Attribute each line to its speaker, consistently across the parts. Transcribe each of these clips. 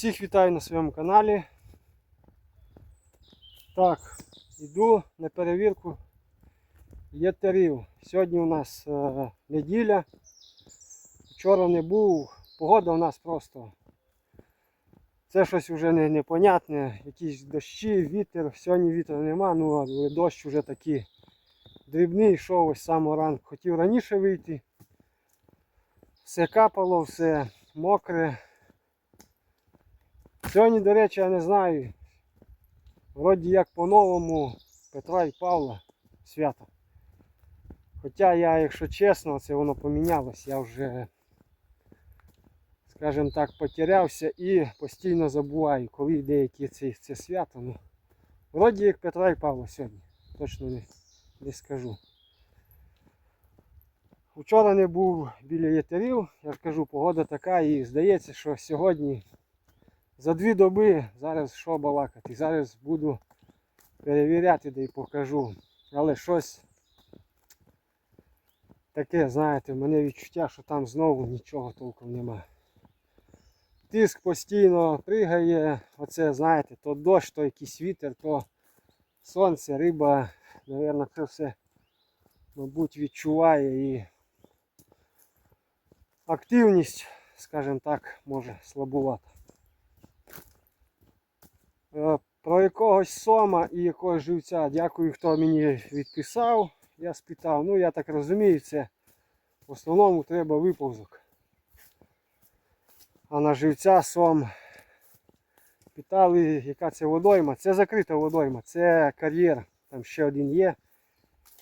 Speaker 1: Всіх вітаю на своєму каналі. Так, йду на перевірку єтерів. Сьогодні у нас е, неділя. Вчора не був. Погода у нас просто. Це щось вже не, непонятне. Якісь дощі, вітер. Сьогодні вітру нема, ну але дощ вже такий дрібний, йшов ось самого ранку. Хотів раніше вийти. Все капало, все мокре. Сьогодні, до речі, я не знаю. Вроді як по-новому Петра і Павла свято. Хоча я, якщо чесно, це воно помінялось, я вже, скажімо так, потерявся і постійно забуваю, коли деякі це, це свято. Ну, вроді як Петра і Павла сьогодні. Точно не, не скажу. Вчора не був біля єтерів, я ж кажу, погода така і здається, що сьогодні за дві доби зараз що балакати. Зараз буду перевіряти да й покажу. Але щось таке, знаєте, в мене відчуття, що там знову нічого толком нема. Тиск постійно пригає, оце, знаєте, то дощ, то якийсь вітер, то сонце, риба, Навірно, це все, мабуть, відчуває і активність, скажімо так, може слабувати. Е, Про якогось сома і якогось живця. Дякую, хто мені відписав. Я спитав. Ну, я так розумію, це в основному треба виповзок. А на живця сом питали, яка це водойма. Це закрита водойма, це кар'єр. Там ще один є,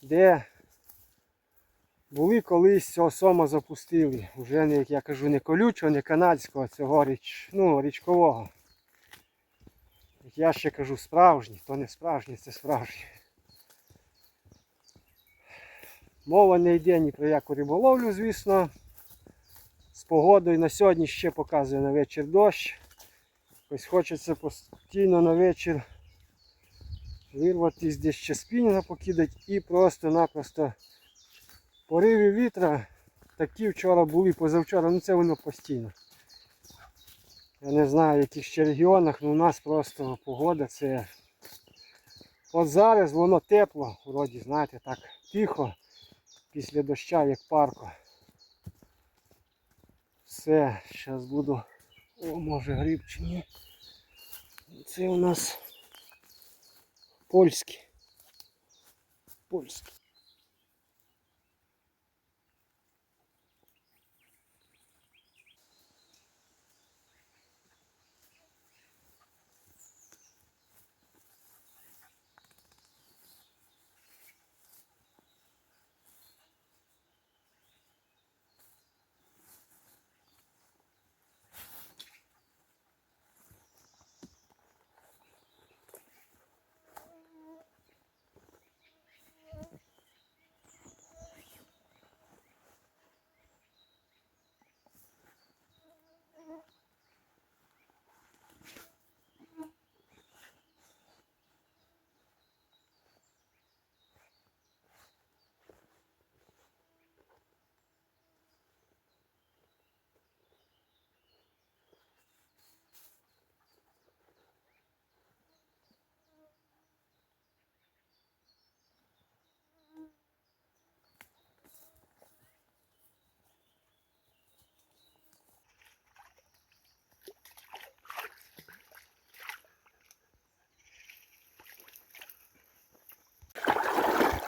Speaker 1: де були колись цього сома запустили. Не, як я кажу, не колючого, не канадського, цього річ, ну, річкового. Я ще кажу справжній, то не справжній, це справжній. Мова не йде ні про яку риболовлю, звісно. З погодою на сьогодні ще показує на вечір дощ. Ось хочеться постійно на вечір вирватися десь ще спінінга покидати і просто-напросто пориви вітра такі вчора були, позавчора, ну це воно постійно. Я не знаю в яких ще регіонах, але у нас просто погода це. От зараз воно тепло, вроді, знаєте, так тихо, після доща, як парко. Все, зараз буду... О, може гриб чи ні. Це у нас польський. Польський.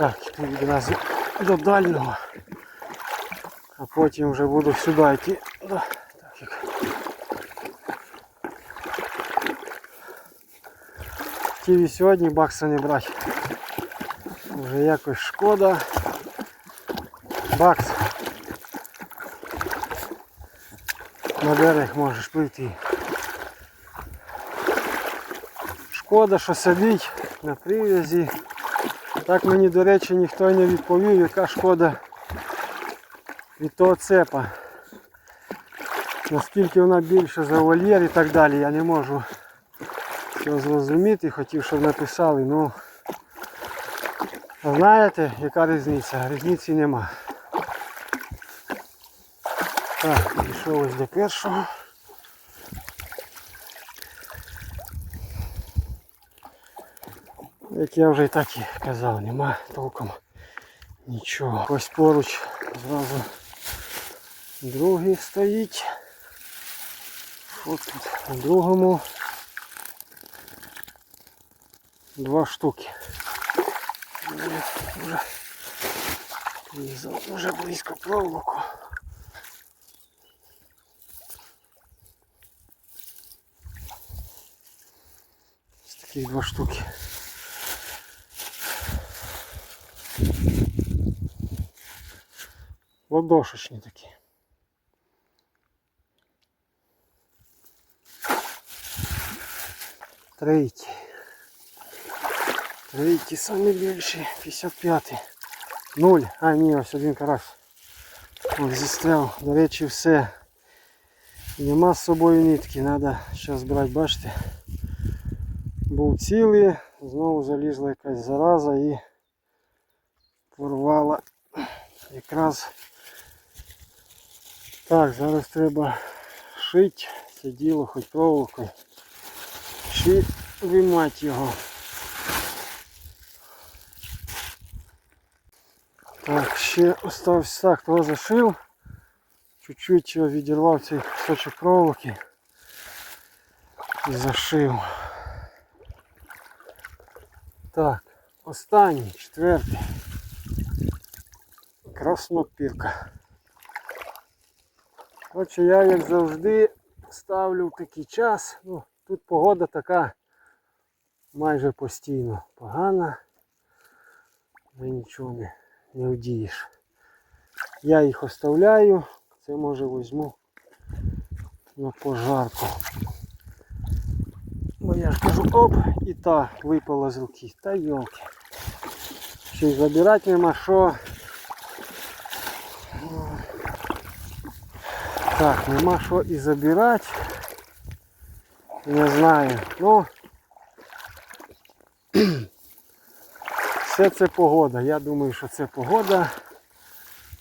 Speaker 1: Так, йду від нас до дальнього. А потім вже буду сюди йти. Так, як. Ті сьогодні бакса не брати. Вже якось шкода. Бакс. На берег можеш прийти. Шкода, що сидить на прив'язі. Так мені, до речі, ніхто не відповів, яка шкода від того цепа. Наскільки вона більше за вольєр і так далі, я не можу цього зрозуміти. Хотів, щоб написали, ну знаєте, яка різниця? Різниці нема. Так, підійшов ось до першого. Як я вже і так і казав, нема толком нічого. Ось поруч зразу другий стоїть. От тут на другому два штуки. Вже, вже, різав дуже близько проволоку. Ось таких два штуки. Ладошечні такі. Третій. Третій самий більший, 55. Нуль. А, ні, ось один карась. Ось зістряв. До речі, все. Нема з собою нитки, треба зараз брати, бачите. Був цілий, знову залізла якась зараза і порвала якраз. Так, зараз треба шити це діло хоч проволокою. Чи виймати його. Так, ще остався так, того зашив. Чуть-чуть його відірвав цей кусочок проволоки і зашив. Так, останній, четвертий. Краснопірка. Отже, я як завжди ставлю в такий час. Ну, тут погода така майже постійно погана. Вже нічого не, не вдієш. Я їх оставляю. Це може візьму на пожарку. Бо я ж кажу, оп, і та випала з руки. Та йолки. Ще й забирати нема що. Так, нема що і забирати. Не знаю. Ну все це погода. Я думаю, що це погода.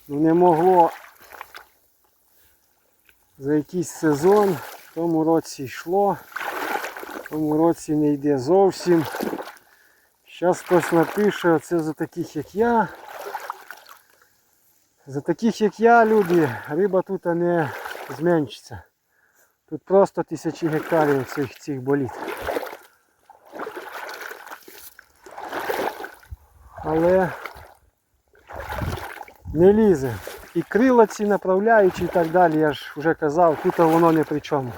Speaker 1: Ну не могло за якийсь сезон в тому році йшло, в тому році не йде зовсім. Зараз хтось напише, оце за таких як я. За таких як я, люди, риба тут не зменшиться. Тут просто тисячі гектарів цих, цих боліт. Але не лізе. І крила ці направляючі і так далі, я ж вже казав, тут воно не при чому.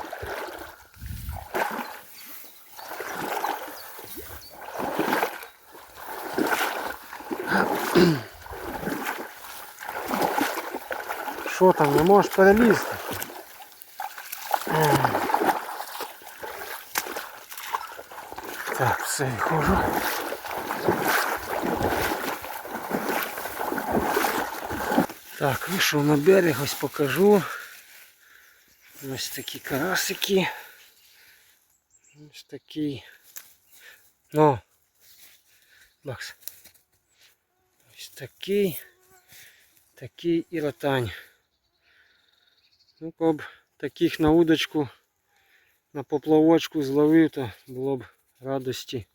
Speaker 1: Що там, не можеш перелізти? Так, все, хожу. Так, вийшов на берег, ось покажу. Ось такі карасики. Ось такий. Ну. Бакс. Ось такий. Такий і ротань. Ну, б таких на удочку, на поплавочку зловив, то було б радості.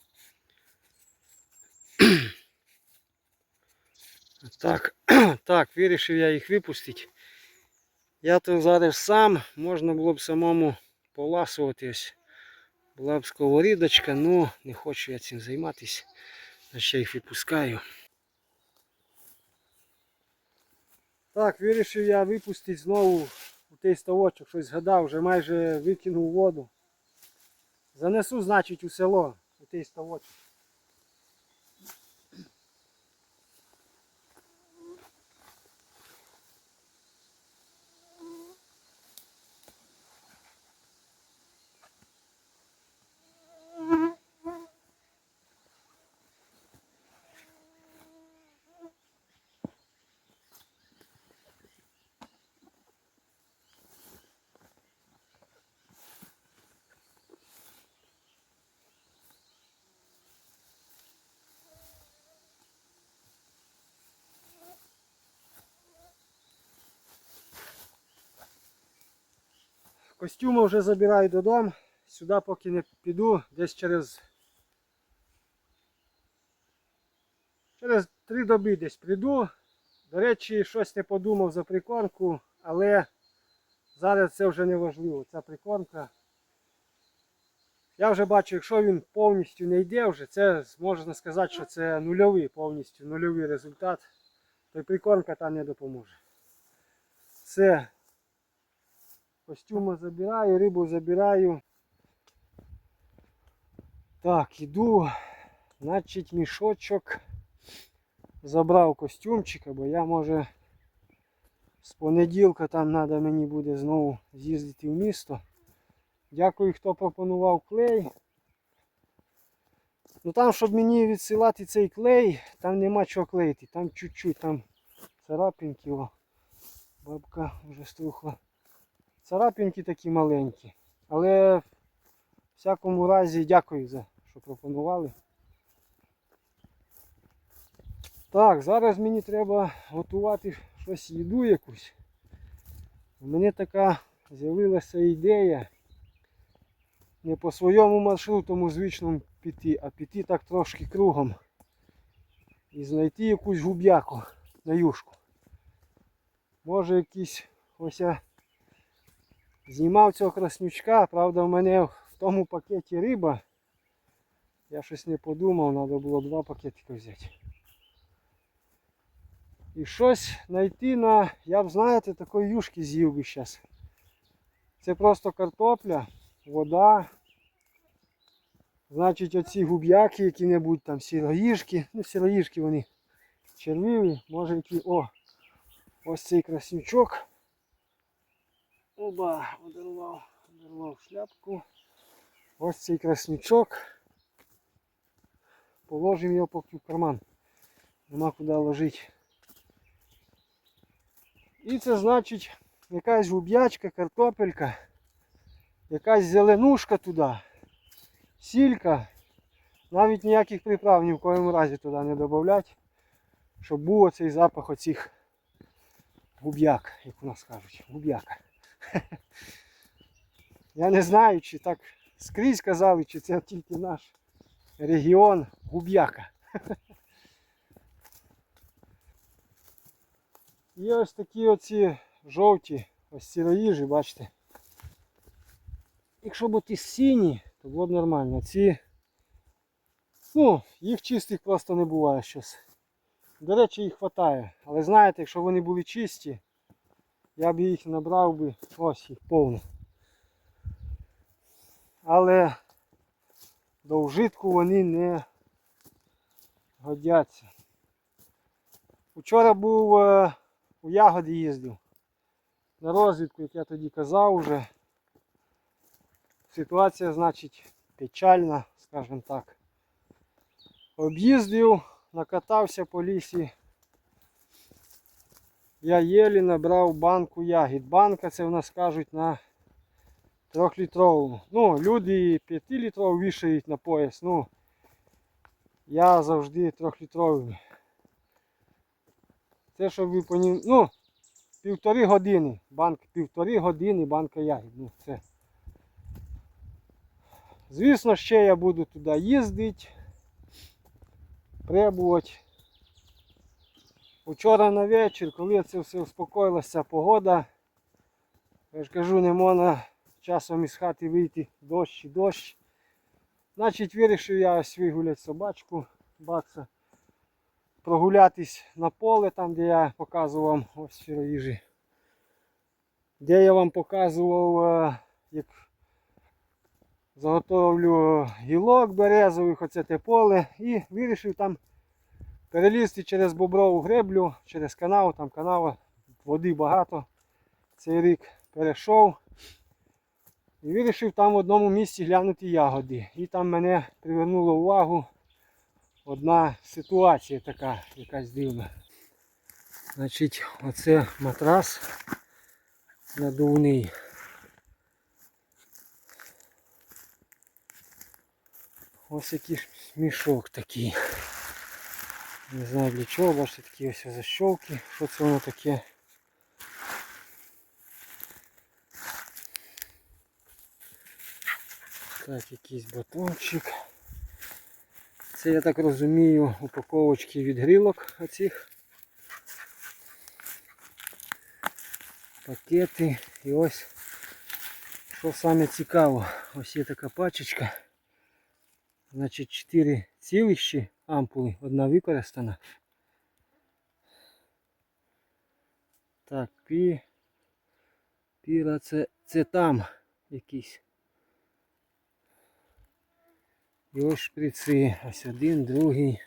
Speaker 1: Так, так, вирішив я їх випустити. Я то зараз сам, можна було б самому поласувати ось. Була б сковорідочка, ну не хочу я цим займатися. Я їх випускаю. Так, вирішив я випустити знову у той ставочок, щось згадав, вже майже викинув воду. Занесу, значить, у село, у той ставочок. Костюми вже забираю додому. Сюди поки не піду, десь через три доби десь прийду. До речі, щось не подумав за прикормку, але зараз це вже не важливо. Ця прикормка. Я вже бачу, якщо він повністю не йде вже, це можна сказати, що це нульовий повністю нульовий результат. То й прикормка там не допоможе. Все. Костюми забираю, рибу забираю. Так, іду. Значить, мішочок. Забрав костюмчика, бо я може з понеділка там треба мені буде знову з'їздити в місто. Дякую, хто пропонував клей. Ну там, щоб мені відсилати цей клей, там нема чого клеїти. Там чуть-чуть, там царапинки. О. Бабка вже струхла. Царапинки такі маленькі. Але в всякому разі дякую за що пропонували. Так, зараз мені треба готувати щось їду якусь. У мене така з'явилася ідея не по своєму маршрутому звичному піти, а піти так трошки кругом. І знайти якусь губ'яку на юшку. Може якийсь ось я знімав цього краснючка, правда в мене в тому пакеті риба. Я щось не подумав, треба було два пакетики взяти. І щось знайти на, я б знаєте, такої юшки з'їв би зараз. Це просто картопля, вода. Значить оці губ'яки, які-небудь там сіроїжки. Ну, сіроїжки вони червиві, може які. О! Ось цей краснючок. Оба, одервав, одервав шляпку. Ось цей краснючок. Положимо його поки в карман. Нема куди ложити. І це значить якась губ'ячка, картопелька, якась зеленушка туди, сілька. Навіть ніяких приправ ні в коєму разі туди не додати, щоб був оцей запах оцих губ'як, як у нас кажуть, губ'яка. Я не знаю, чи так скрізь казали, чи це тільки наш регіон губ'яка. І ось такі оці жовті, ось сіроїжі, бачите. Якщо б ті сині, то було б нормально. Ці, ну, їх чистих просто не буває щось. До речі, їх вистачає. Але знаєте, якщо вони були чисті, я б їх набрав би ось їх повно. Але до вжитку вони не годяться. Вчора був е, у ягоди їздив. На розвідку, як я тоді казав уже. Ситуація, значить, печальна, скажімо так. Об'їздив, накатався по лісі. Я єлі набрав банку ягід. Банка це в нас кажуть на трьохлітрову. Ну, люди 5-літрову вішають на пояс. Ну, я завжди трьохлітровий. Це щоб ви поні... Ну, півтори години. Банк, півтори години банка ягід. Ну, це. Звісно, ще я буду туди їздити, прибувати. Вчора на вечір, коли це все успокоїлася погода, я ж кажу, не можна часом із хати вийти дощ і дощ. Значить вирішив я ось вигуляти собачку бакса прогулятись на поле, там де я показував ось сіроїжі. Де я вам показував, е, як заготовлю гілок березових, оце те поле. І вирішив там перелізти через боброву греблю, через канал, там канава, води багато. Цей рік перейшов. І вирішив там в одному місці глянути ягоди. І там мене привернуло увагу одна ситуація така якась дивна. Значить, оце матрас надувний. Ось який мішок такий. Не знаю для чого, бачите такі ось защолки. Що це воно таке? Так, якийсь батончик. Це я так розумію упаковочки від грілок оцих. Пакети і ось що саме цікаво, ось є така пачечка. Значить 4 цілищі ампули, одна використана. Так, пі. Піра це, це там якийсь. І ось шприци. Ось один, другий.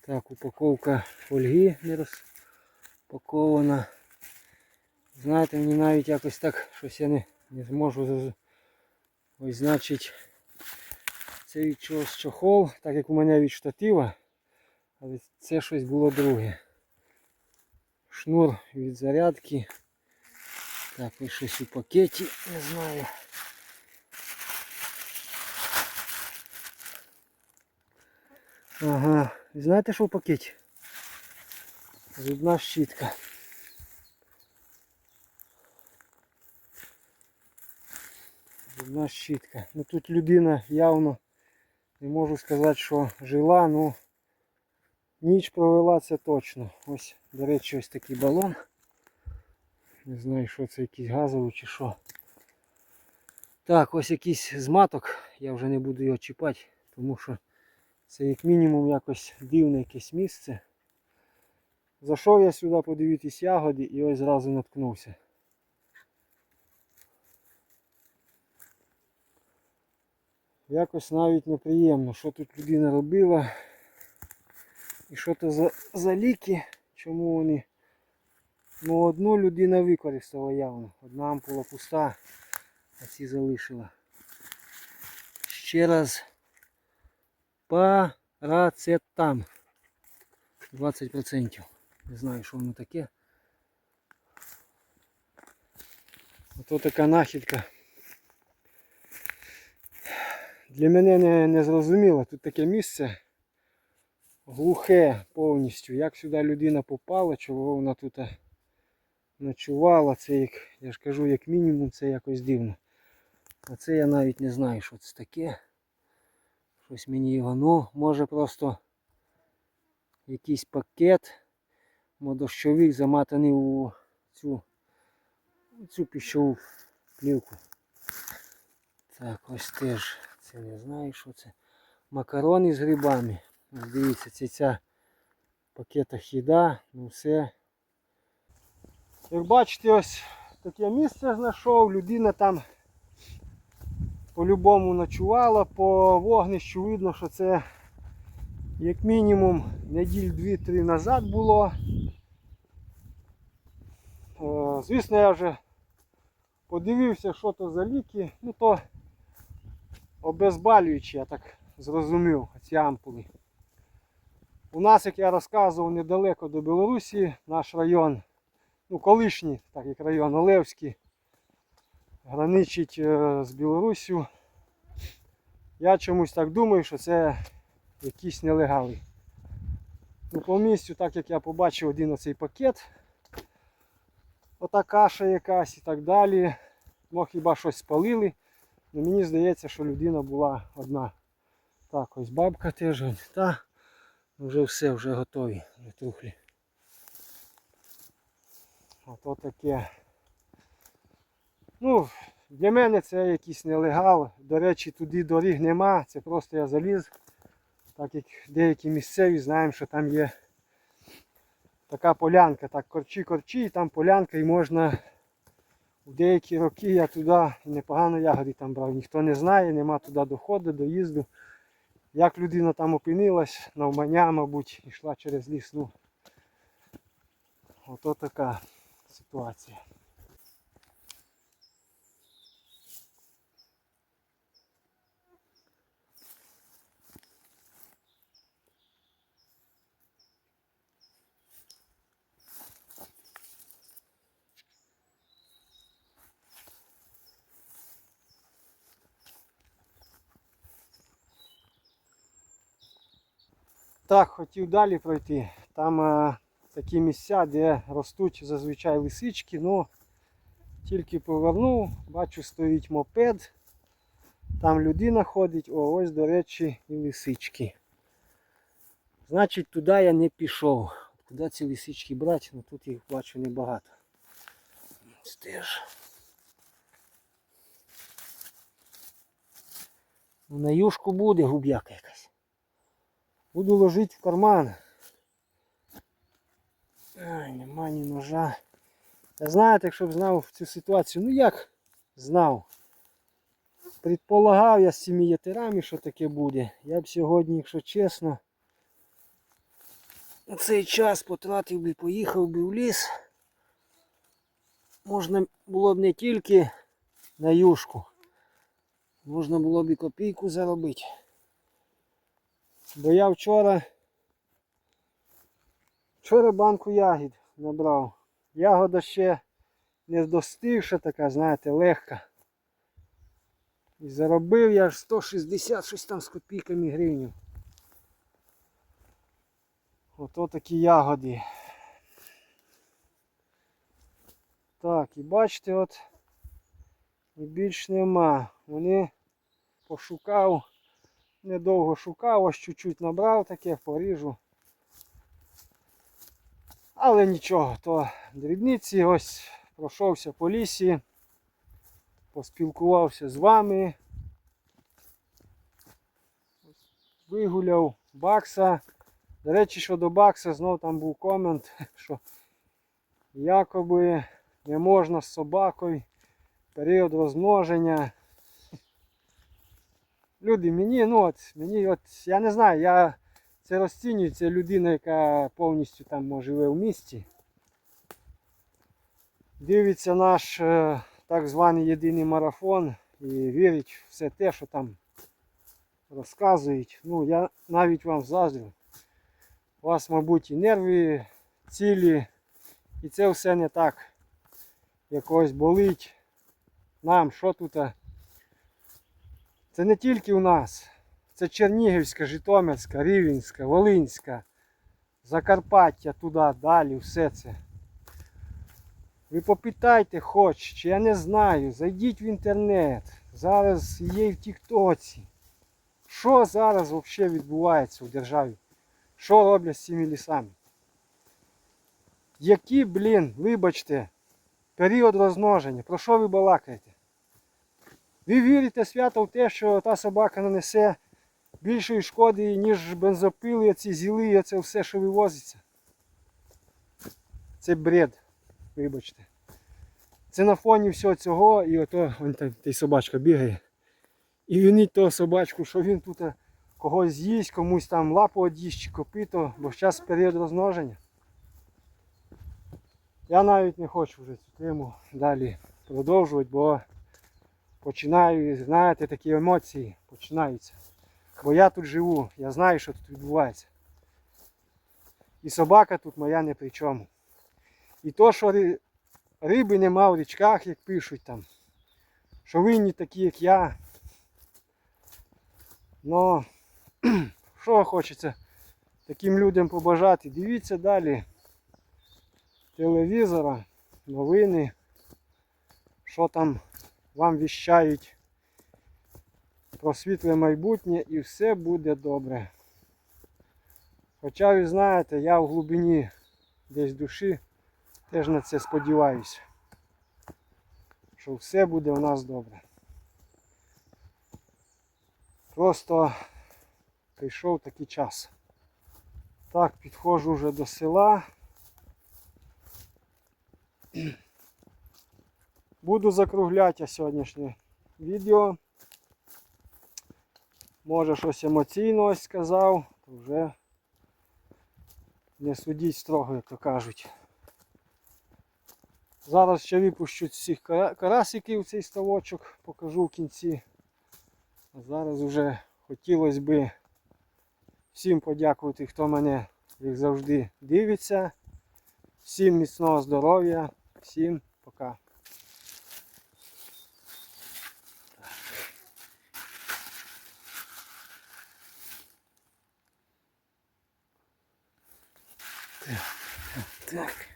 Speaker 1: Так, упаковка фольги не розпакована. Знаєте, мені навіть якось так щось я не, не зможу Ось значить це від чогось чохол, так як у мене від штатива, але це щось було друге. Шнур від зарядки. Так, ось щось у пакеті, не знаю. Ага, і знаєте, що в пакеті? Зубна щітка. Зубна щітка. Ну тут людина явно не можу сказати, що жила, ну ніч провела це точно. Ось, до речі, ось такий балон. Не знаю, що це якийсь газовий чи що. Так, ось якийсь з маток. Я вже не буду його чіпати, тому що це як мінімум якось дивне якесь місце. Зайшов я сюди подивитись ягоди і ось зразу наткнувся. Якось навіть неприємно, що тут людина робила. І що то за, за ліки, чому вони. Ну одну людина використала явно. Одна ампула пуста, а ці залишила. Ще раз парацетам. 20%. Не знаю, що воно таке. Ото така нахідка. Для мене не, не зрозуміло. Тут таке місце глухе повністю. Як сюди людина попала, чого вона тут ночувала, це як, я ж кажу, як мінімум це якось дивно. А це я навіть не знаю, що це таке. Щось мені його, ну, може просто якийсь пакет модощовик заматаний у цю, цю піщову плівку. Так, ось теж це не знаю, що це. Макарони з грибами. Дивіться, це ця в пакетах їда, ну все. Як бачите, ось таке місце знайшов, людина там по-любому ночувала, по вогнищу видно, що це як мінімум неділь 2-3 назад було. Е, Звісно, я вже подивився, що то за ліки. Ну то обезболюючі, я так зрозумів, ці ампули. У нас, як я розказував, недалеко до Білорусі, наш район, ну колишній, так як район Олевський, граничить е, з Білоруссю. Я чомусь так думаю, що це якісь нелегали. Ну, по місцю, так як я побачив один оцей пакет, ота каша якась і так далі. Ну, хіба щось спалили. Ну, мені здається, що людина була одна. Так, ось бабка теж. Та вже все, вже готові, вже тухлі. Ото таке. Ну, для мене це якийсь нелегал. До речі, туди доріг нема, це просто я заліз. Так як деякі місцеві знаємо, що там є така полянка, так корчі-корчі, і там полянка і можна у деякі роки я туди непогано ягоди там брав. Ніхто не знає, нема туди доходу, доїзду. Як людина там опинилась, навмання, мабуть, йшла через ліс. Ну, ото така ситуація. Так, хотів далі пройти. Там е, такі місця, де ростуть зазвичай лисички, ну тільки повернув, бачу, стоїть мопед. Там людина ходить, о, ось, до речі, і лисички. Значить, туди я не пішов. Куди ці лисички брати? Ну тут їх бачу небагато. Ось Теж. Ну, На юшку буде губ'яка якась. Буду ложити в карман. Ай, нема ні ножа. Я знаєте, якщо б знав цю ситуацію, ну як знав? Предполагав я з цими ятерами, що таке буде. Я б сьогодні, якщо чесно, на цей час потратив би, поїхав би в ліс. Можна було б не тільки на юшку, можна було б і копійку заробити. Бо я вчора, вчора банку ягід набрав. Ягода ще не достигша така, знаєте, легка. І заробив я аж 160 щось там з копійками гривень. Ото такі ягоди. Так, і бачите, от і більш нема. Вони пошукав, недовго шукав, ось чуть-чуть набрав таке, поріжу. Але нічого, то дрібниці ось пройшовся по лісі, поспілкувався з вами. Вигуляв бакса. До речі, щодо бакса, знов там був комент, що якоби не можна з собакою період розмноження. Люди, мені, ну от, мені от, я не знаю, я це розцінюю, це людина, яка повністю там живе в місті. Дивиться наш е, так званий єдиний марафон і вірить в все те, що там розказують. Ну, я навіть вам заздрю. У вас, мабуть, і нерви цілі, і це все не так. Якось болить. Нам що тут? Це не тільки у нас. Це Чернігівська, Житомирська, Рівенська, Волинська, Закарпаття туди, далі, все це. Ви попитайте хоч, чи я не знаю, зайдіть в інтернет. Зараз є в Тіктоці. Що зараз взагалі відбувається у державі? Що роблять з цими лісами? Які, блін, вибачте, період розмноження, про що ви балакаєте? Ви вірите свято в те, що та собака нанесе більшої шкоди, ніж бензопили, ці зіли, це все, що вивозиться. Це бред, вибачте. Це на фоні всього цього і ото вон там та собачка бігає. І винить того собачку, що він тут когось з'їсть, комусь там лапу од'їсть чи копито, бо зараз період розмноження. Я навіть не хочу вже цю тему далі продовжувати, бо починаю, знаєте, такі емоції починаються. Бо я тут живу, я знаю, що тут відбувається. І собака тут моя не при чому. І то, що риби нема в річках, як пишуть там, що винні такі, як я. Ну, що хочеться таким людям побажати? Дивіться далі телевізора, новини, що там вам віщають про світле майбутнє і все буде добре. Хоча ви знаєте, я в глибині десь душі теж на це сподіваюся, що все буде у нас добре. Просто прийшов такий час. Так, підходжу вже до села. Буду закругляти сьогоднішнє відео. Може щось емоційно ось сказав, то вже не судіть строго, як то кажуть. Зараз ще випущу всіх карасиків цей ставочок, покажу в кінці. А зараз вже хотілося би всім подякувати, хто мене, як завжди, дивиться. Всім міцного здоров'я, всім пока. Так.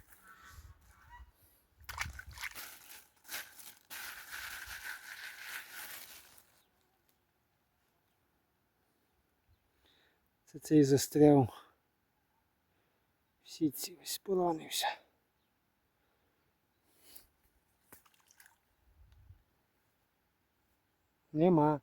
Speaker 1: Це цей застряв сітці ось поранився. Нема.